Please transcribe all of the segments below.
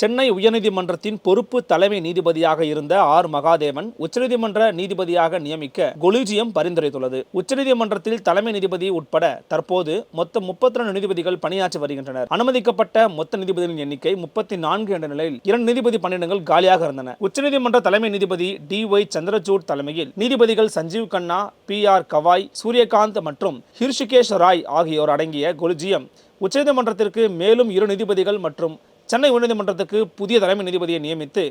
Chennai உயர்நீதிமன்றத்தின் பொறுப்பு தலைமை நீதிபதியாக இருந்த ஆர். மகாதேவன் உச்சநீதிமன்ற நீதிபதியாக நியமிக்க கொலிஜியம் பரிந்துரைத்துள்ளது. உச்சநீதிமன்றத்தில் தலைமை நீதிபதி உட்பட தற்போது மொத்தம் முப்பத்தி ரெண்டு நீதிபதிகள் பணியாற்றி வருகின்றனர். அனுமதிக்கப்பட்ட மொத்த நீதிபதிகளின் எண்ணிக்கை முப்பத்தி நான்கு என்ற நிலையில் இரண்டு நீதிபதி பணியிடங்கள் காலியாக இருந்தன. உச்சநீதிமன்ற தலைமை நீதிபதி டி. ஒய். சந்திரசூட் தலைமையில் நீதிபதிகள் சஞ்சீவ் கண்ணா பி. ஆர். கவாய் சூரியகாந்த் மற்றும் ஹிர்ஷிகேஷ் ராய் ஆகியோர் அடங்கிய கொலிஜியம் உச்சநீதிமன்றத்திற்கு மேலும் இரு நீதிபதிகள் மற்றும் சென்னை உயர்நீதிமன்றத்துக்கு புதிய தலைமை நீதிபதியை நியமித்து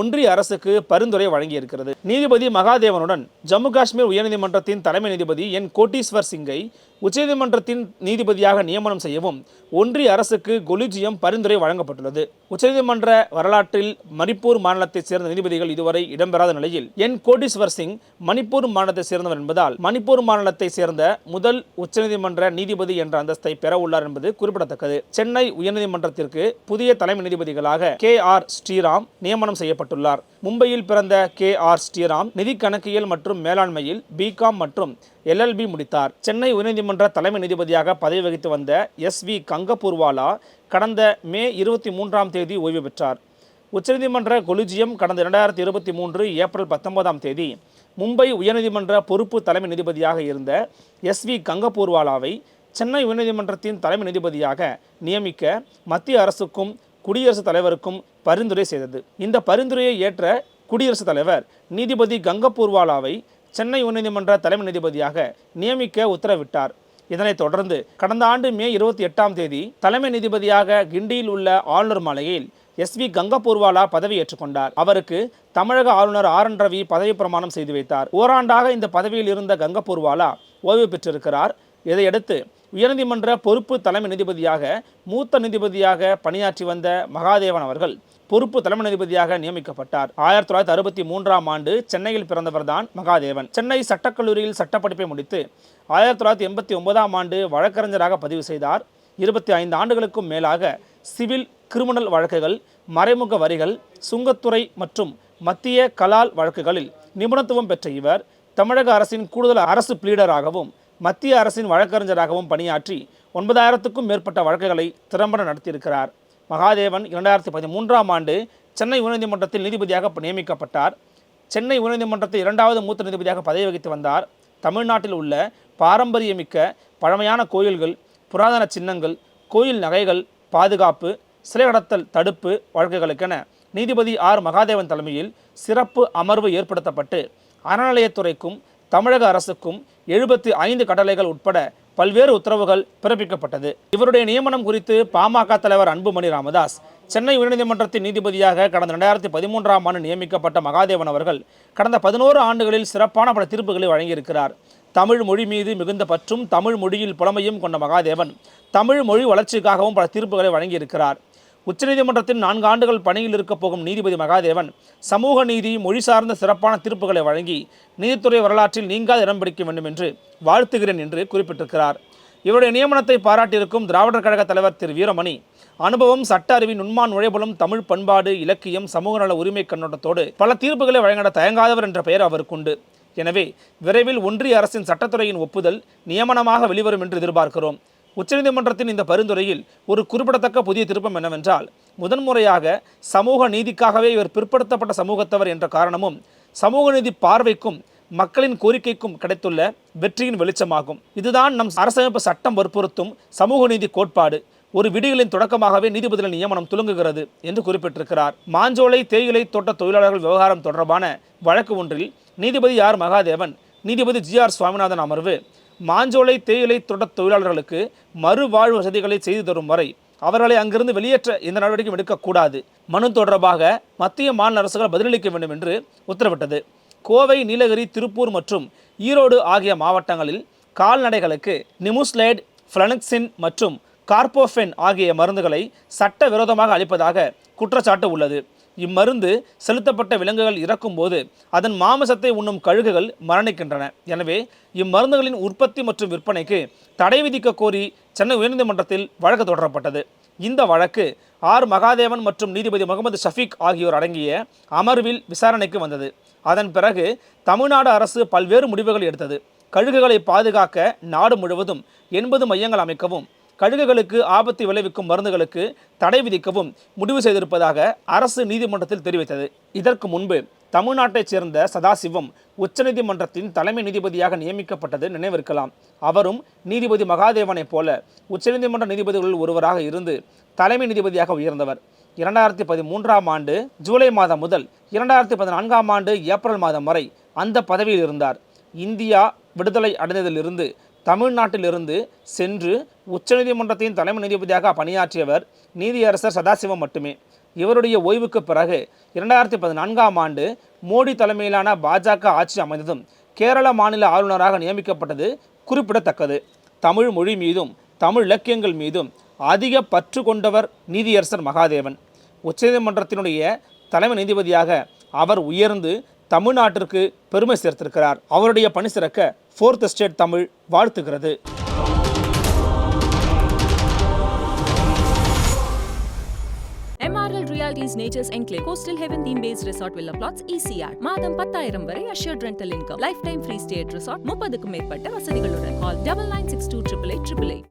ஒன்றிய அரசுக்கு பரிந்துரை வழங்கியிருக்கிறது. நீதிபதி மகாதேவனுடன் ஜம்மு காஷ்மீர் உயர்நீதிமன்றத்தின் தலைமை நீதிபதி என் கோட்டீஸ்வர் சிங்கை உச்சநீதிமன்றத்தின் நீதிபதியாக நியமனம் செய்யவும் ஒன்றிய அரசுக்கு கொலிஜியம் பரிந்துரை வழங்கப்பட்டுள்ளது. உச்சநீதிமன்ற வரலாற்றில் மணிப்பூர் மாநிலத்தைச் சேர்ந்த நீதிபதிகள் இதுவரை இடம்பெறாத நிலையில் என். கோடீஸ்வர் சிங் மணிப்பூர் மாநிலத்தைச் சேர்ந்தவர் என்பதால் மணிப்பூர் மாநிலத்தைச் சேர்ந்த முதல் உச்சநீதிமன்ற நீதிபதி என்ற அந்தஸ்தை பெற உள்ளார் என்பது குறிப்பிடத்தக்கது. சென்னை உயர்நீதிமன்றத்திற்கு புதிய தலைமை நீதிபதிகளாக கே. ஆர். ஸ்ரீராம் நியமனம் செய்யப்பட்டுள்ளார். மும்பையில் பிறந்த கே. ஆர். ஸ்ரீராம் நிதி கணக்கியல் மற்றும் மேலாண்மையில் பிகாம் மற்றும் எல்எல்பி முடித்தார். சென்னை உயர்நீதிமன்ற தலைமை நீதிபதியாக பதவி வகித்து வந்த எஸ் வி கங்கபூர்வாலா கடந்த மே இருபத்தி மூன்றாம் தேதி ஓய்வு பெற்றார். உச்சநீதிமன்ற கொலிஜியம் கடந்த இரண்டாயிரத்தி இருபத்தி மூன்று ஏப்ரல் பத்தொன்பதாம் தேதி மும்பை உயர்நீதிமன்ற பொறுப்பு தலைமை நீதிபதியாக இருந்த எஸ் வி கங்கபூர்வாலாவை சென்னை உயர்நீதிமன்றத்தின் தலைமை நீதிபதியாக நியமிக்க மத்திய அரசுக்கும் குடியரசுத் தலைவருக்கும் பரிந்துரை செய்தது. இந்த பரிந்துரையை ஏற்ற குடியரசுத் தலைவர் நீதிபதி கங்கபூர்வாலாவை சென்னை உயர்நீதிமன்ற தலைமை நீதிபதியாக நியமிக்க உத்தரவிட்டார். இதனைத் தொடர்ந்து கடந்த ஆண்டு மே இருபத்தி எட்டாம் தேதி தலைமை நீதிபதியாக கிண்டியில் உள்ள ஆளுநர் மாளிகையில் எஸ் வி கங்கபூர்வாலா பதவி ஏற்றுக்கொண்டார் அவருக்கு தமிழக ஆளுநர் ஆர் என் ரவி பதவி பிரமாணம் செய்து வைத்தார். ஓராண்டாக இந்த பதவியில் இருந்த கங்கபூர்வாலா ஓய்வு பெற்றிருக்கிறார். இதையடுத்து உயர்நீதிமன்ற பொறுப்பு தலைமை நீதிபதியாக மூத்த நீதிபதியாக பணியாற்றி வந்த மகாதேவன் அவர்கள் பொறுப்பு தலைமை நீதிபதியாக நியமிக்கப்பட்டார். ஆயிரத்தி தொள்ளாயிரத்தி அறுபத்தி மூன்றாம் ஆண்டு சென்னையில் பிறந்தவர்தான் மகாதேவன். சென்னை சட்டக்கல்லூரியில் சட்டப்படிப்பை முடித்து ஆயிரத்தி தொள்ளாயிரத்தி எண்பத்தி ஒன்பதாம் ஆண்டு வழக்கறிஞராக பதிவு செய்தார். இருபத்தி ஐந்து ஆண்டுகளுக்கும் மேலாக சிவில் கிரிமினல் வழக்குகள் மறைமுக வரிகள் சுங்கத்துறை மற்றும் மத்திய கலால் வழக்குகளில் நிபுணத்துவம் பெற்ற இவர் தமிழக அரசின் கூடுதல் அரசு பிளீடராகவும் மத்திய அரசின் வழக்கறிஞராகவும் பணியாற்றி ஒன்பதாயிரத்துக்கும் மேற்பட்ட வழக்குகளை திறம்பட நடத்தியிருக்கிறார். மகாதேவன் இரண்டாயிரத்தி பதிமூன்றாம் ஆண்டு சென்னை உயர்நீதிமன்றத்தில் நீதிபதியாக நியமிக்கப்பட்டார். சென்னை உயர்நீதிமன்றத்தில் இரண்டாவது மூத்த நீதிபதியாக பதவி வகித்து வந்தார். தமிழ்நாட்டில் உள்ள பாரம்பரியமிக்க பழமையான கோயில்கள் புராதன சின்னங்கள் கோயில் நகைகள் பாதுகாப்பு சிலை கடத்தல் தடுப்பு வழக்குகளுக்கென நீதிபதி ஆர். மகாதேவன் தலைமையில் சிறப்பு அமர்வு ஏற்படுத்தப்பட்டு அறநிலையத்துறைக்கும் தமிழக அரசுக்கும் எழுபத்தி ஐந்து கட்டளைகள் உட்பட பல்வேறு உத்தரவுகள் பிறப்பிக்கப்பட்டது. இவருடைய நியமனம் குறித்து பாமக தலைவர் அன்புமணி ராமதாஸ் சென்னை உயர்நீதிமன்றத்தின் நீதிபதியாக கடந்த ரெண்டாயிரத்தி பதிமூன்றாம் ஆண்டு நியமிக்கப்பட்ட மகாதேவன் அவர்கள் கடந்த பதினோரு ஆண்டுகளில் சிறப்பான பல தீர்ப்புகளை வழங்கியிருக்கிறார். தமிழ் மொழி மீது மிகுந்த பற்றும் தமிழ் மொழியில் புலமையும் கொண்ட மகாதேவன் தமிழ் மொழி வளர்ச்சிக்காகவும் பல தீர்ப்புகளை வழங்கியிருக்கிறார். உச்சநீதிமன்றத்தின் நான்கு ஆண்டுகள் பணியில் இருக்கப் போகும் நீதிபதி மகாதேவன் சமூக நீதி மொழி சார்ந்த சிறப்பான தீர்ப்புகளை வழங்கி நீதித்துறை வரலாற்றில் நீங்காத இடம் பிடிக்க வேண்டும் என்று வாழ்த்துகிறேன் என்று குறிப்பிட்டிருக்கிறார். இவருடைய நியமனத்தை பாராட்டியிருக்கும் திராவிடர் கழக தலைவர் திரு. வீரமணி அனுபவம் சட்ட அறிவின் உண்மான் நுழைபுலம் தமிழ் பண்பாடு இலக்கியம் சமூக நல உரிமை கண்ணோட்டத்தோடு பல தீர்ப்புகளை வழங்கிட தயங்காதவர் என்ற பெயர் அவருக்குண்டு எனவே விரைவில் ஒன்றிய அரசின் சட்டத்துறையின் ஒப்புதல் நியமனமாக வெளிவரும் என்று எதிர்பார்க்கிறோம். உச்சநீதிமன்றத்தின் இந்த பரிந்துரையில் ஒரு குறிப்பிடத்தக்க புதிய திருப்பம் என்னவென்றால் முதன்முறையாக சமூக நீதிக்காகவே இவர் பிற்படுத்தப்பட்ட சமூகத்தவர் என்ற காரணமும் சமூக நீதி பார்வைக்கும் மக்களின் கோரிக்கைக்கும் கிடைத்துள்ள வெற்றியின் வெளிச்சமாகும். இதுதான் நம் அரசமைப்பு சட்டம் வற்புறுத்தும் சமூக நீதி கோட்பாடு. ஒரு விடிகளின் தொடக்கமாகவே நீதிபதிகள் நியமனம் துலங்குகிறது என்று குறிப்பிட்டிருக்கிறார். மாஞ்சோலை தேயிலை தோட்ட தொழிலாளர்கள் விவகாரம் தொடர்பான வழக்கு ஒன்றில் நீதிபதி ஆர். மகாதேவன் நீதிபதி ஜி. ஆர். சுவாமிநாதன் அமர்வு மாஞ்சோலை தேயிலை தொடர் தொழிலாளர்களுக்கு மறுவாழ்வு வசதிகளை செய்து தரும் வரை அவர்களை அங்கிருந்து வெளியேற்ற எந்த நடவடிக்கையும் எடுக்கக்கூடாது. மனு தொடர்பாக மத்திய மாநில அரசுகள் பதிலளிக்க வேண்டும் என்று உத்தரவிட்டது. கோவை நீலகிரி திருப்பூர் மற்றும் ஈரோடு ஆகிய மாவட்டங்களில் கால்நடைகளுக்கு நிமுஸ்லேட் ஃப்ளனக்சின் மற்றும் கார்போஃபென் ஆகிய மருந்துகளை சட்டவிரோதமாக அளிப்பதாக குற்றச்சாட்டு உள்ளது. இம்மருந்து செலுத்தப்பட்ட விலங்குகள் இறக்கும்போது அதன் மாமிசத்தை உண்ணும் கழுகுகள் மரணிக்கின்றன. எனவே இம்மருந்துகளின் உற்பத்தி மற்றும் விற்பனைக்கு தடை விதிக்க கோரி சென்னை உயர்நீதிமன்றத்தில் வழக்கு தொடரப்பட்டது. இந்த வழக்கு ஆர். மகாதேவன் மற்றும் நீதிபதி முகமது ஷஃபீக் ஆகியோர் அடங்கிய அமர்வில் விசாரணைக்கு வந்தது. அதன் பிறகு தமிழ்நாடு அரசு பல்வேறு முடிவுகள் எடுத்தது. கழுகுகளை பாதுகாக்க நாடு முழுவதும் எண்பது மையங்கள் அமைக்கவும் கழுகுகளுக்கு ஆபத்தை விளைவிக்கும் மருந்துகளுக்கு தடை விதிக்கவும் முடிவு செய்திருப்பதாக அரசு நீதிமன்றத்தில் தெரிவித்தது. இதற்கு முன்பு தமிழ்நாட்டைச் சேர்ந்த சதாசிவம் உச்சநீதிமன்றத்தின் தலைமை நீதிபதியாக நியமிக்கப்பட்டது நினைவிருக்கலாம். அவரும் நீதிபதி மகாதேவனைப் போல உச்சநீதிமன்ற நீதிபதிகளில் ஒருவராக இருந்து தலைமை நீதிபதியாக உயர்ந்தவர். இரண்டாயிரத்தி பதிமூன்றாம் ஆண்டு ஜூலை மாதம் முதல் இரண்டாயிரத்தி பதினான்காம் ஆண்டு ஏப்ரல் மாதம் வரை அந்த பதவியில் இருந்தார். இந்தியா விடுதலை அடைந்ததிலிருந்து தமிழ்நாட்டிலிருந்து சென்று உச்சநீதிமன்றத்தின் தலைமை நீதிபதியாக பணியாற்றியவர் நீதியரசர் சதாசிவம் மட்டுமே. இவருடைய ஓய்வுக்கு பிறகு இரண்டாயிரத்தி பதினான்காம் ஆண்டு மோடி தலைமையிலான பாஜக ஆட்சி அமைந்ததும் கேரள மாநில ஆளுநராக நியமிக்கப்பட்டது குறிப்பிடத்தக்கது. தமிழ் மொழி மீதும் தமிழ் இலக்கியங்கள் மீதும் அதிக பற்று கொண்டவர் நீதியரசர் மகாதேவன். உச்சநீதிமன்றத்தினுடைய தலைமை நீதிபதியாக அவர் உயர்ந்து தமிழ்நாட்டிற்கு பெருமை சேர்த்திருக்கிறார். அவருடைய பணி சிறக்க fourth state Tamil வாழ்த்துகிறது MRL realities nature's enclave coastal heaven theme base resort villa flats ECR மாதம் பத்தாயிரம் வரை assured rental income life time free state resort முப்பதுக்கும் மேற்பட்ட வசதிகளுடன் call double nine six two triple eight